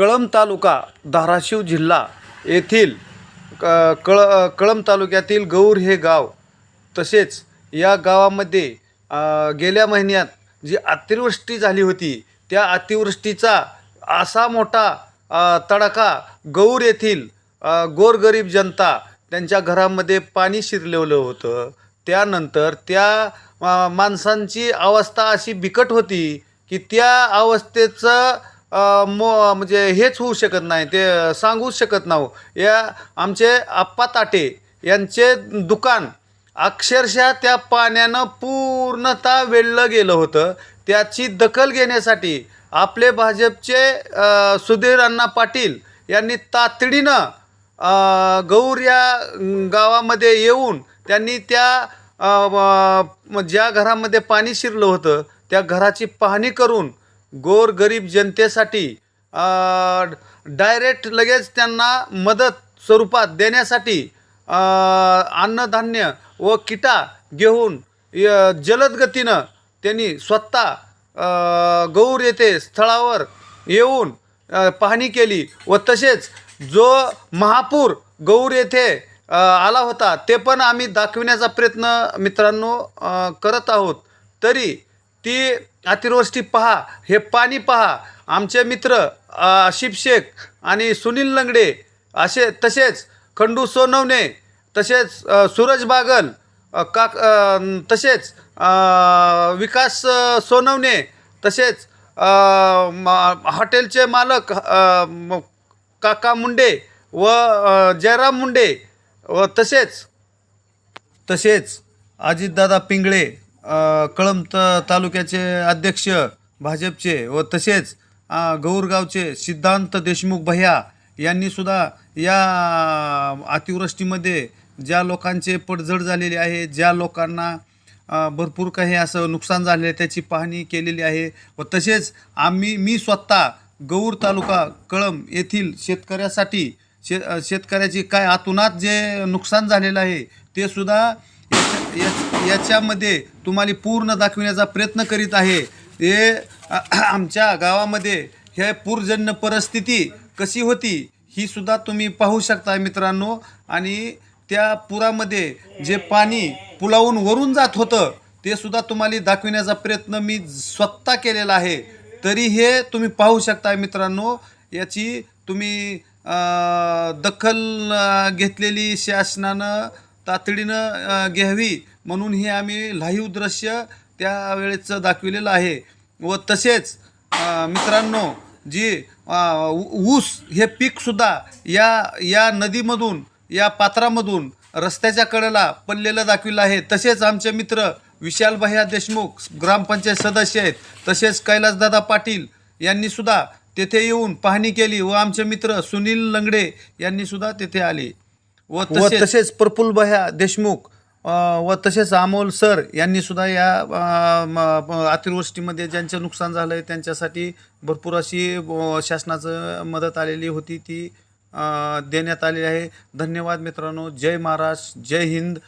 कळंब तालुका धाराशिव जिल्हा येथील क कळ कळंब तालुक्यातील गौर हे गाव. तसेच या गावामध्ये गेल्या महिन्यात जी अतिवृष्टी झाली होती त्या अतिवृष्टीचा असा मोठा तडाखा गौर येथील गोरगरीब जनता त्यांच्या घरामध्ये पाणी शिरलेलं होतं. त्यानंतर त्या माणसांची अवस्था अशी बिकट होती की त्या अवस्थेचं मो म्हणजे हेच होऊ शकत नाही ते सांगूच शकत नाही. या आमचे आप्पा ताटे यांचे दुकान अक्षरशः त्या पाण्यानं पूर्णतः वेढलं गेलं होतं. त्याची दखल घेण्यासाठी आपले भाजपचे सुधीर अण्णा पाटील यांनी तातडीनं गौर या गावामध्ये येऊन त्यांनी त्या ज्या घरामध्ये पाणी शिरलं होतं त्या घराची पाहणी करून गोरगरीब जनतेसाठी डायरेक्ट लगेच त्यांना मदत स्वरूपात देण्यासाठी अन्नधान्य व किटा घेऊन य- जलद गतीनं त्यांनी स्वतः गौर येथे स्थळावर येऊन पाहणी केली व तसेच जो महापूर गौर येथे आला होता ते पण आम्ही दाखविण्याचा प्रयत्न मित्रांनो करत आहोत. तरी ती अतिवृष्टी पहा हे पाणी पहा. आमचे मित्र अ, आशिफ शेख आणि सुनील लंगडे असे तसेच खंडू सोनवणे तसेच सूरज बागल का काक तसेच विकास सोनवणे तसेच हॉटेलचे मालक काका मुंडे व जयराम मुंडे व तसेच तसेच अजितदादा पिंगळे कळंब त तालुक्याचे अध्यक्ष भाजपचे व तसेच गौरगावचे सिद्धांत देशमुख भैया यांनीसुद्धा या अतिवृष्टीमध्ये ज्या लोकांचे पडझड झालेले आहे ज्या लोकांना भरपूर काही असं नुकसान झालेलं आहे त्याची पाहणी केलेली आहे व तसेच आम्ही मी स्वतः गौर तालुका कळंब येथील शेतकऱ्यासाठी शे शेतकऱ्याची काय आतुनात जे नुकसान झालेलं आहे ते सुद्धा याच्या- याच्यामध्ये तुम्हाला पूर्ण दाखविण्याचा प्रयत्न करीत आहे. हे आमच्या गावामध्ये हे पूरजन्य परिस्थिती कशी होती ही सुद्धा तुम्ही पाहू शकता मित्रांनो. आणि त्या पुरामध्ये जे पाणी पुलावून वरून जात होतं ते सुद्धा तुम्हाला दाखविण्याचा प्रयत्न मी स्वतः केलेला आहे. तरी हे तुम्ही पाहू शकता मित्रांनो याची तुम्ही दखल घेतलेली शासनानं तातडीनं घ्यावी म्हणून हे आम्ही लाईव्ह दृश्य त्यावेळेचं दाखविलेलं आहे. व तसेच मित्रांनो जी ऊस हे पीकसुद्धा या या नदीमधून या पात्रामधून रस्त्याच्या कडेला पडलेलं दाखविलं आहे. तसेच आमचे मित्र विशाल भैया देशमुख ग्रामपंचायत सदस्य आहेत. तसेच कैलासदादा पाटील यांनीसुद्धा तेथे येऊन पाहणी केली व आमचे मित्र सुनील लंगडे यांनीसुद्धा तेथे आले. व तसेच प्रफुल्ल भैया देशमुख व तसेच अमोल सर यांनी सुद्धा या अतिवृष्टीमध्ये ज्यांचं नुकसान झालं आहे त्यांच्यासाठी भरपूर अशी शासनाचं मदत आलेली होती ती देण्यात आलेली आहे. धन्यवाद मित्रांनो. जय महाराष्ट्र. जय हिंद.